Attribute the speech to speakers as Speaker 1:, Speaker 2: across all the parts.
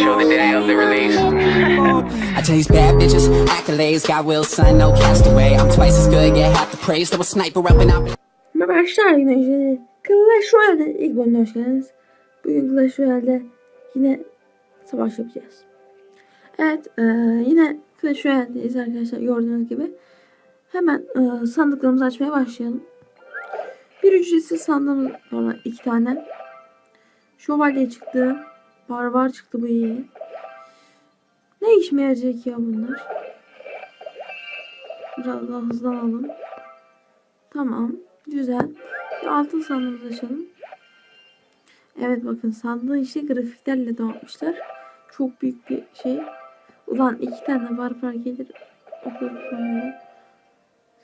Speaker 1: show the day of the release.
Speaker 2: I chase bad bitches, accolades, got will, son, no castaway. I'm twice as good, get half the praise. Throw a sniper up and I've
Speaker 3: Merhaba arkadaşlar yine işte Clash Royale'de ilk bölümüne hoş geldiniz. Bugün Clash Royale'de yine savaş yapacağız. Evet e, yine Clash Royale'deyiz arkadaşlar gördüğünüz gibi. Hemen e, sandıklarımızı açmaya başlayalım. Bir ücretsiz sandığımız var iki tane. Şövalye çıktı. Barbar çıktı bu iyi. Ne işime yarayacak ya bunlar? Biraz daha hızlanalım. Tamam. Güzel. Bir altın sandığımızı açalım. Evet bakın sandığın işte grafiklerle dağıtmışlar. Çok büyük bir şey. Ulan iki tane barbar gelir. O kadar kullanıyorum.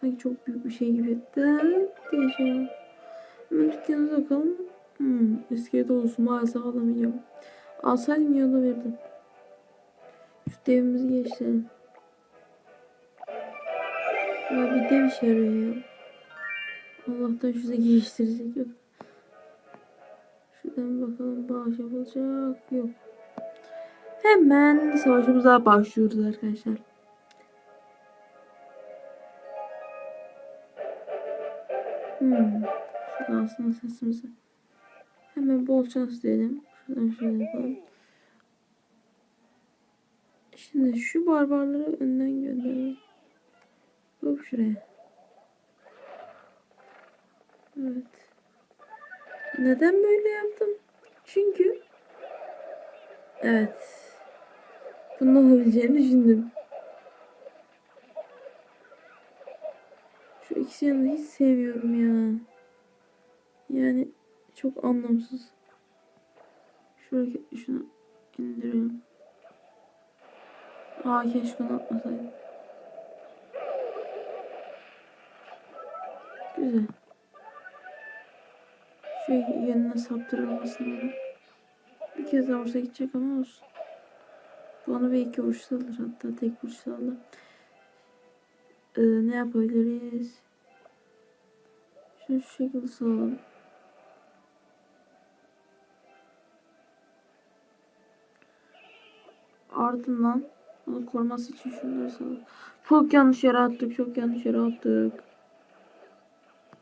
Speaker 3: Sanki çok büyük bir şey gibi. Dıt diye şey. Hemen dükkanımıza bakalım. Hmm, iskelet olsun maalesef alamayacağım. Alsaydım iyi olabilirdi. Şu devimizi geçtirelim. Ya bir dev işe yarıyor ya. Allah'tan şurada geliştirecek yok. Şuradan bakalım bağış yapılacak. Yok. Hemen savaşımıza başlıyoruz arkadaşlar. Hmm. Şurada aslında sesimizi. Hemen bol şans diyelim. Şimdi şu barbarları önden gönderelim. Hop şuraya. Evet. Neden böyle yaptım? Çünkü evet. Bunun olabileceğini düşündüm. Şu ikisi yanını hiç sevmiyorum ya. Yani çok anlamsız. Şuraya şunu indirelim. Aa keşke onu. Güzel. Şu yönüne saptırılmasın onu. Bir kez daha vursa gidecek ama olsun. Bunu bir iki vuruşta alır hatta tek vuruşta alır. Ee, ne yapabiliriz? Şunu şu şekilde salalım. Ardından onu koruması için şunları salalım. Çok yanlış yere attık. Çok yanlış yere attık.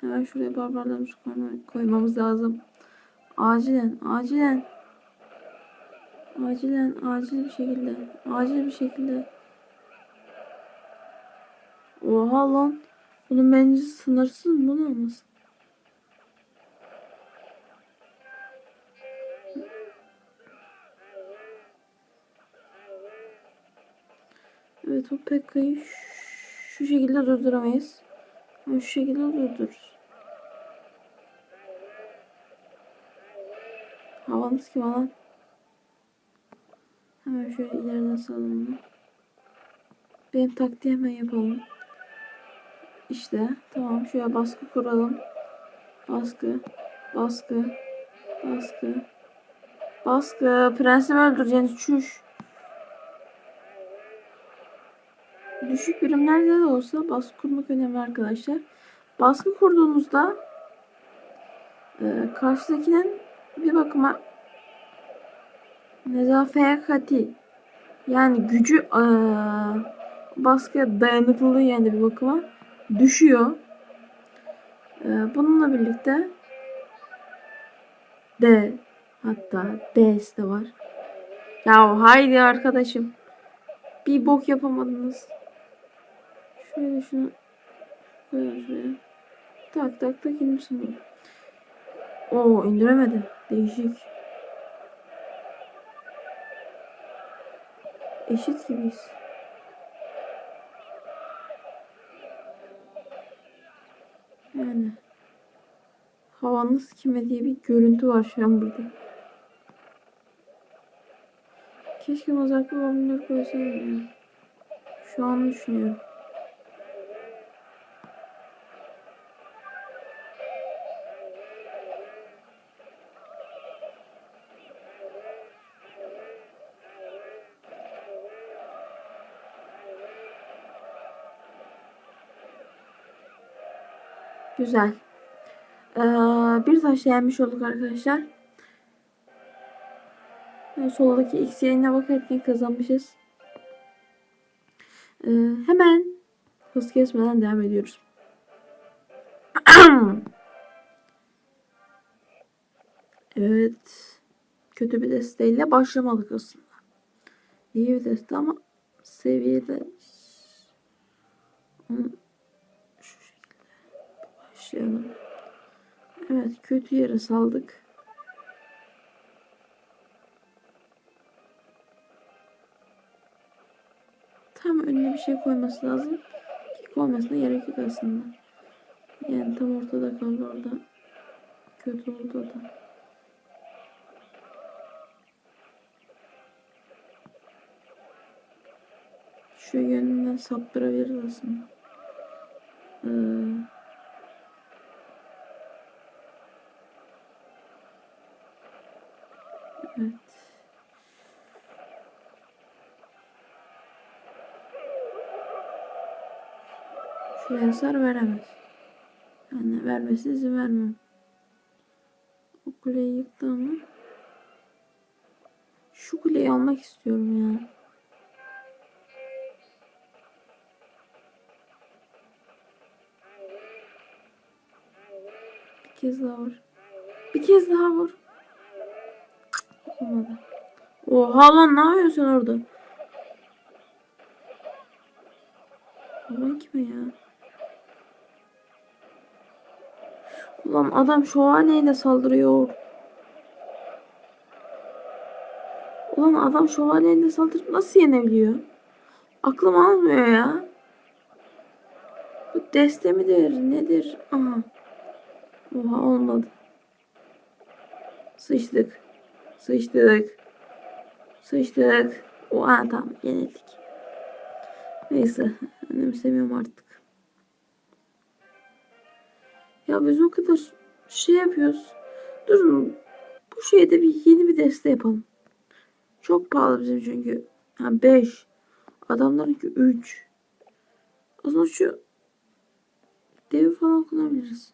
Speaker 3: Hemen şuraya barbarlarımızı koyma- koymamız lazım. Acilen, acilen. Acilen, acil bir şekilde. Acil bir şekilde. Oha lan. Bunun bence sınırsız mı? Bu ne Pekka'yı şu şekilde durduramayız. Ama şu şekilde durdururuz. Havamız kim lan? Hemen şöyle ileriden salalım bunu. Benim taktiği hemen yapalım. İşte tamam şöyle baskı kuralım. Baskı. Baskı. Baskı. Baskı. Prensimi öldüreceğiniz çüş. Düşük birimlerde de olsa baskı kurmak önemli arkadaşlar. Baskı kurduğunuzda e, karşıdakinin bir bakıma nezafeyakati yani gücü e, baskıya dayanıklılığı yani bir bakıma düşüyor. E, bununla birlikte D hatta D'si de var. Ya haydi arkadaşım. Bir bok yapamadınız. Şöyle şunu koyalım şuraya. Tak tak tak indirsin bunu. Oo indiremedi. Değişik. Eşit gibiyiz. Yani havanız kime diye bir görüntü var şu an burada. Keşke mozartlı bombinleri koysaydım. Şu an düşünüyorum. Güzel. Ee, bir taş yenmiş olduk arkadaşlar. Ee, Şimdi soldaki X yayına bakarken kazanmışız. Ee, hemen hız kesmeden devam ediyoruz. evet. Kötü bir desteğiyle başlamadık aslında. İyi bir deste ama seviyede başlayalım. Evet kötü yere saldık. Tam önüne bir şey koyması lazım. Ki koymasına gerek yok aslında. Yani tam ortada kaldı orada. Kötü oldu da. Şu yönünden saptırabiliriz aslında. Ee, evet. Şuraya hasar veremez. Yani vermesi izin vermem. O kuleyi yıktı ama. Şu kuleyi almak istiyorum ya. Bir kez daha vur. Bir kez daha vur. Olmadı. Oha lan ne yapıyorsun orada? Baban kime ya? Ulan adam şövalyeyle saldırıyor. Ulan adam şövalyeyle saldırıp nasıl yenebiliyor? Aklım almıyor ya. Bu deste midir? Nedir? Aha. Oha olmadı. Sıçtık. Sıçtık. Sıçtık. Oha tamam yenildik. Neyse. Önemsemiyorum artık. Ya biz o kadar şey yapıyoruz. Durun. Bu şeyde bir yeni bir deste yapalım. Çok pahalı bizim çünkü. Ha 5. Adamlarınki 3. Aslında şu devi falan kullanabiliriz.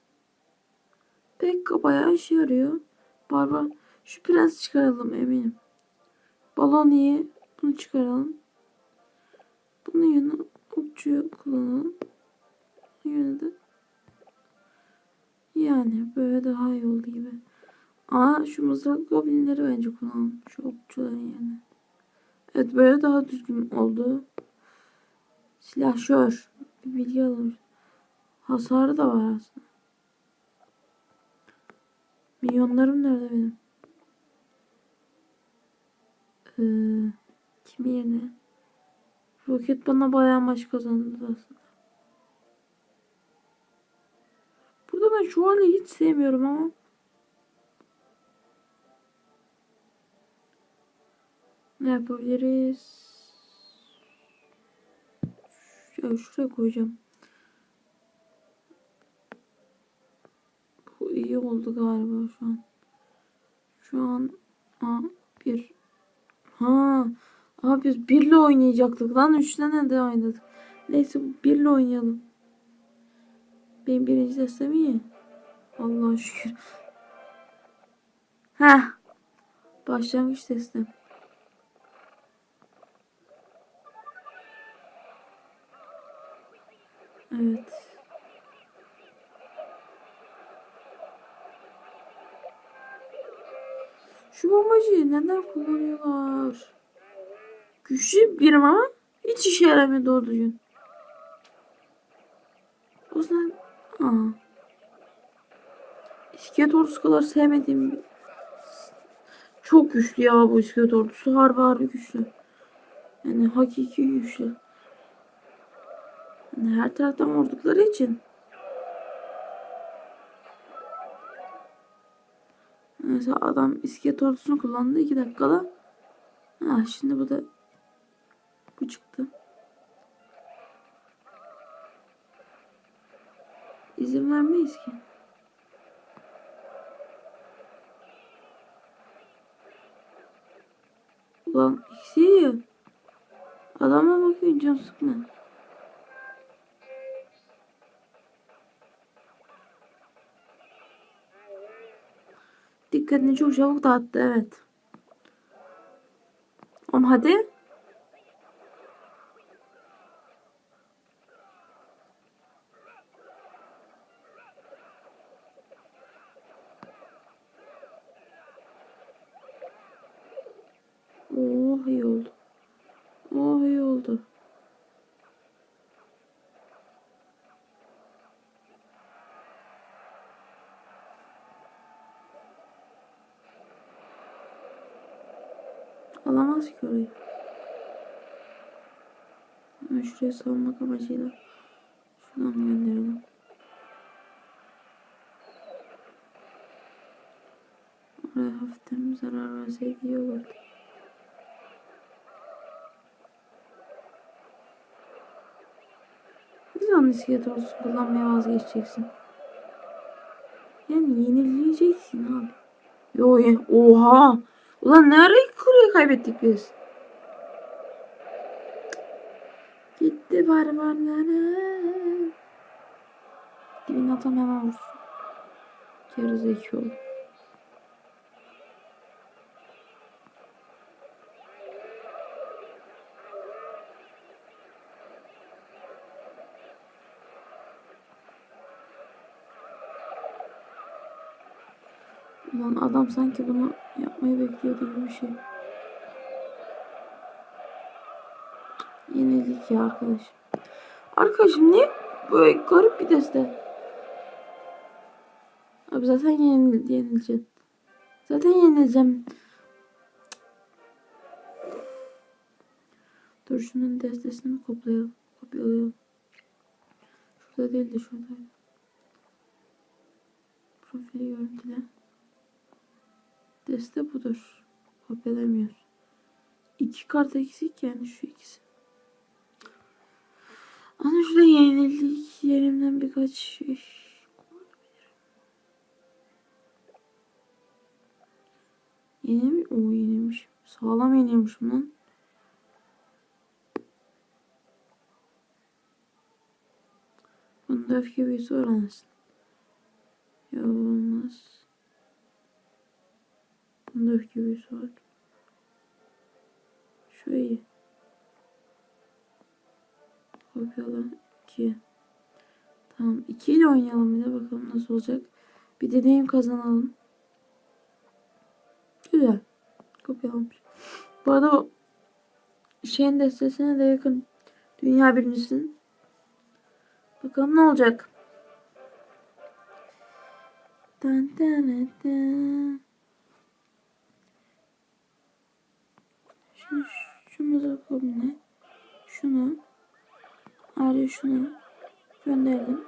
Speaker 3: Pekka bayağı işe yarıyor. Barbar. Şu prens çıkaralım eminim. Balon iyi. Bunu çıkaralım. Bunun yerine okçuyu kullanalım. Yine de yani böyle daha iyi oldu gibi. Aa şu mızrak goblinleri bence kullanalım. Şu okçuların yerine. Evet böyle daha düzgün oldu. Silahşör. Bir bilgi alalım. Hasarı da var aslında. Milyonlarım nerede benim? Ee, kim yerine? Roket bana bayağı maç kazandı aslında. Burada ben şövalyeyi hiç sevmiyorum ama. Ne yapabiliriz? Şöyle şuraya koyacağım. Bu iyi oldu galiba şu an. Şu an a bir ha Abi biz birle oynayacaktık lan. Üç tane de oynadık. Neyse birle oynayalım. Benim birinci destem iyi. Allah'a şükür. Heh. Başlangıç destem. Evet. Şu bombacıyı neden kullanıyorlar? Güçlü birim ama hiç işe yaramıyor doğru. O yüzden aa. İskelet ordusu kadar sevmediğim. Çok güçlü ya bu iskelet ordusu. Harbi harbi güçlü. Yani hakiki güçlü. Yani her taraftan vurdukları için. Mesela adam iskelet ordusunu kullandı 2 dakikada. Ha şimdi bu da bu çıktı. İzin vermeyiz ki. Ulan eksi yiyor. Adama bakıyor can sıkma. Dikkatini çok çabuk dağıttı evet. Tamam hadi. Oh iyi oldu. Oh iyi oldu. Alamaz ki orayı. Ben şuraya savunmak amacıyla şuradan gönderelim. Oraya hafiften bir zarar verseydi iyi olurdu. Zaman iskelet olsun kullanmaya vazgeçeceksin? Yani yenileyeceksin abi. Yo ye. Oha. Ulan ne ara kaybettik biz? Gitti barbarlarım. Dibine atam hemen vursun. Gerizekalı. Ulan adam sanki bunu yapmayı bekliyordu gibi bir şey. Yenildik ya arkadaş. Arkadaşım niye böyle garip bir deste? Abi zaten yenil yenileceğim. Zaten yenileceğim. Dur şunun destesini koplayalım? Kopyalayalım. Şurada değil de şurada. Profili görüntüle. Deste budur. Kopyalamıyoruz. İki kart eksik yani şu ikisi. Ana şurada yenildik. Yerimden birkaç şey. Yeni mi? Oo. Sağlam yenilmişim lan. Bunda öfke büyüsü var anasın. Ya olmaz. Bunda öfke büyüsü var. Şu Kopyala 2. Tamam 2 ile oynayalım bir de bakalım nasıl olacak. Bir deneyim kazanalım. Güzel. Kopyalamış. Bu arada o şeyin destesine de yakın. Dünya birincisin. Bakalım ne olacak. Dun dun dun. Şunu, şunu da kombine. Şunu. Ayrıca şunu gönderdim.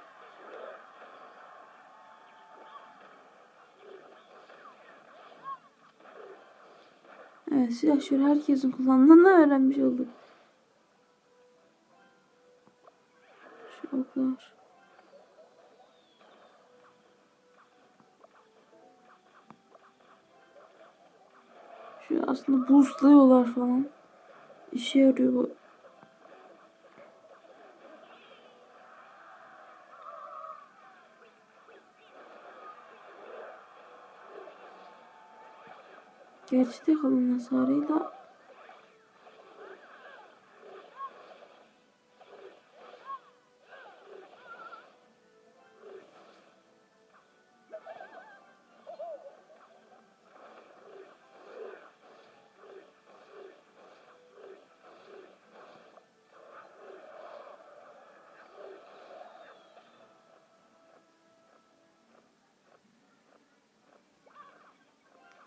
Speaker 3: Evet silahşörü herkesin kullandığını öğrenmiş olduk. Şu oklar. Şu aslında boostluyorlar falan. İşe yarıyor bu. gerçekte kalın hasarıyla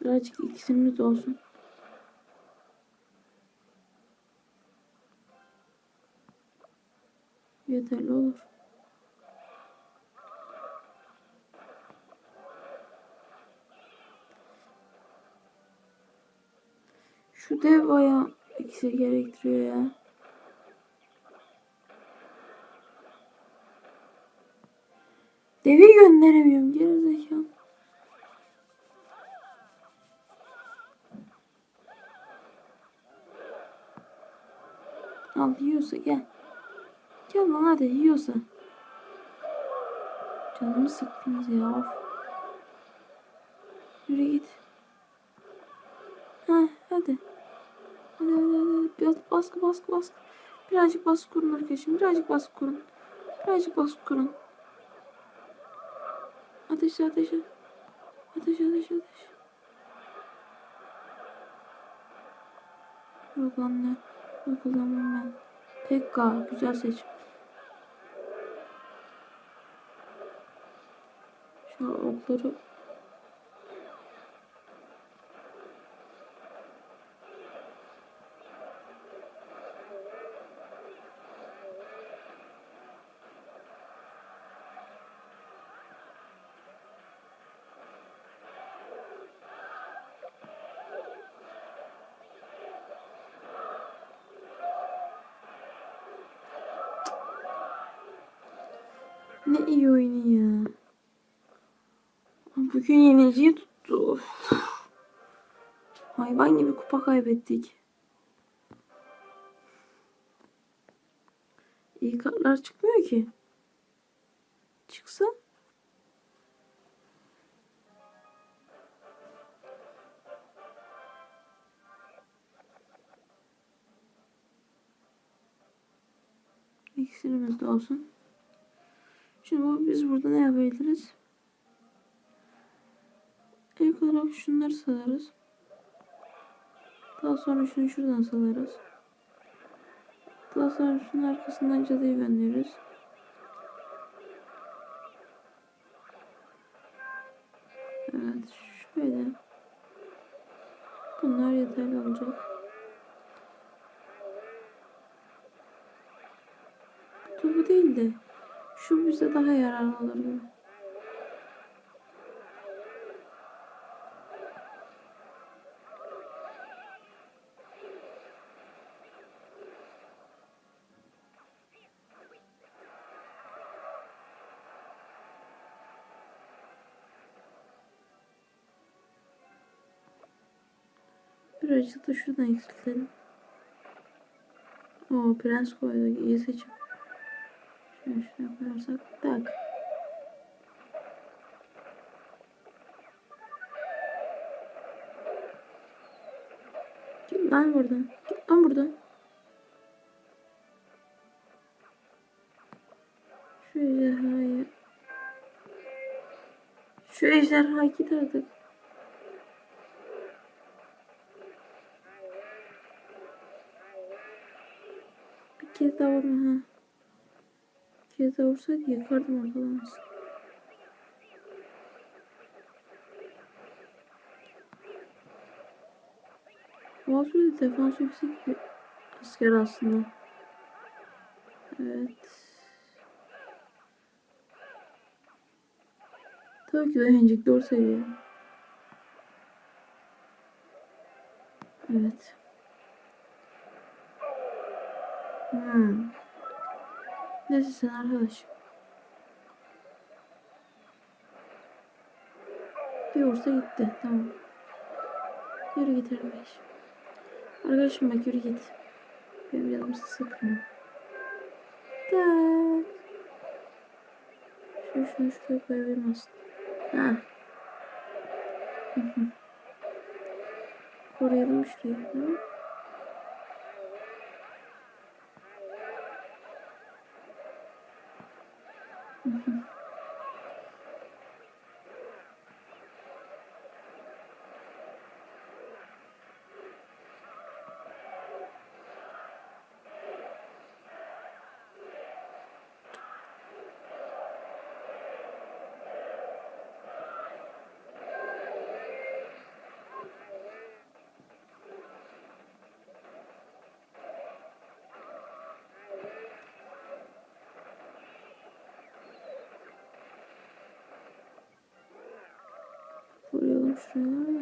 Speaker 3: birazcık ikisimiz olsun. Yeterli olur. Şu dev bayağı iksir gerektiriyor ya. Devi gönderemiyorum gerizekalı. Yiyorsa gel. Gel lan hadi yiyorsa. Canımı sıktınız ya. Of. Yürü git. Ha hadi. Hadi hadi hadi. baskı baskı baskı baskı. Birazcık baskı kurun arkadaşım. Birazcık baskı kurun. Birazcık baskı kurun. Ateşle ateşle. Ateş ateş ateş. Yok anne. Yok kullanmam ben. Tekka. Güzel seçim. Şu okları Bugün yenilgiyi tuttu. Hayvan gibi kupa kaybettik. İyi kartlar çıkmıyor ki. Çıksa. İksirimiz de olsun. Şimdi bu, biz burada ne yapabiliriz? İlk olarak şunları salarız. Daha sonra şunu şuradan salarız. Daha sonra şunun arkasından cadıyı göndeririz. Evet şöyle. Bunlar yeterli olacak. Bu değil de şu bize daha yararlı olur gibi. Birazcık da şuradan eksiltelim. Oo prens koydu. İyi seçim. Şöyle şuraya koyarsak. Tak. Git lan buradan. Git lan buradan. Şu ejderhayı. Şu ejderha git. Bir kez daha vurma ha. Bir kez daha vursaydı aslında. Valkyrie de defans yüksek bir asker aslında. Evet. Tabii ki de Hencik 4 seviye. Evet. Hmm. Neyse sen arkadaş. Bir vursa gitti. Tamam. Yürü git arkadaş. Arkadaşım bak yürü git. Benim canımı sıkma. Tak. Şunu şunu şuraya koyabilirim aslında. Ha. Koruyalım şurayı. Tamam. Mm-hmm. 什么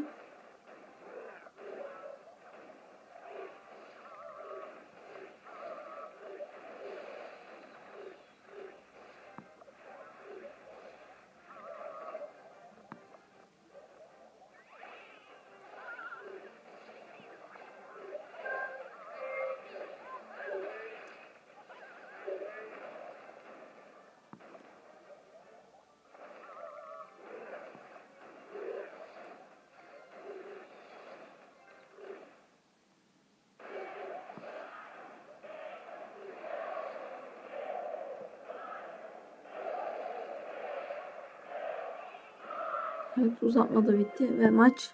Speaker 3: Koruyalım şuraları da. Evet bitti ve maç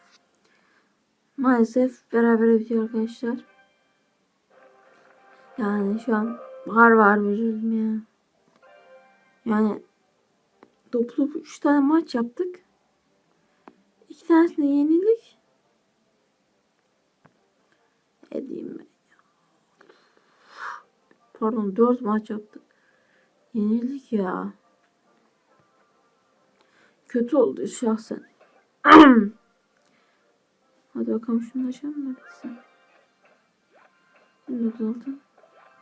Speaker 3: maalesef beraber bitiyor arkadaşlar. Yani şu an var var üzüldüm ya. Yani toplu 3 tane maç yaptık. İki tanesini yenildik. Ne diyeyim ben ya. Pardon 4 maç yaptık. Yenildik ya. Kötü oldu şahsen. Hadi bakalım şunu açalım da bitsin. 196.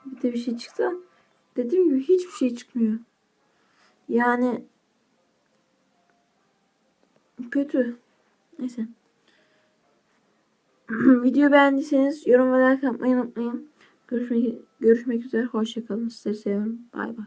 Speaker 3: Bir de bir şey çıksa dediğim gibi hiçbir şey çıkmıyor. Yani kötü. Neyse. Video beğendiyseniz yorum ve like atmayı unutmayın. Görüşmek, görüşmek üzere. Hoşçakalın. Sizleri seviyorum. Bay bay.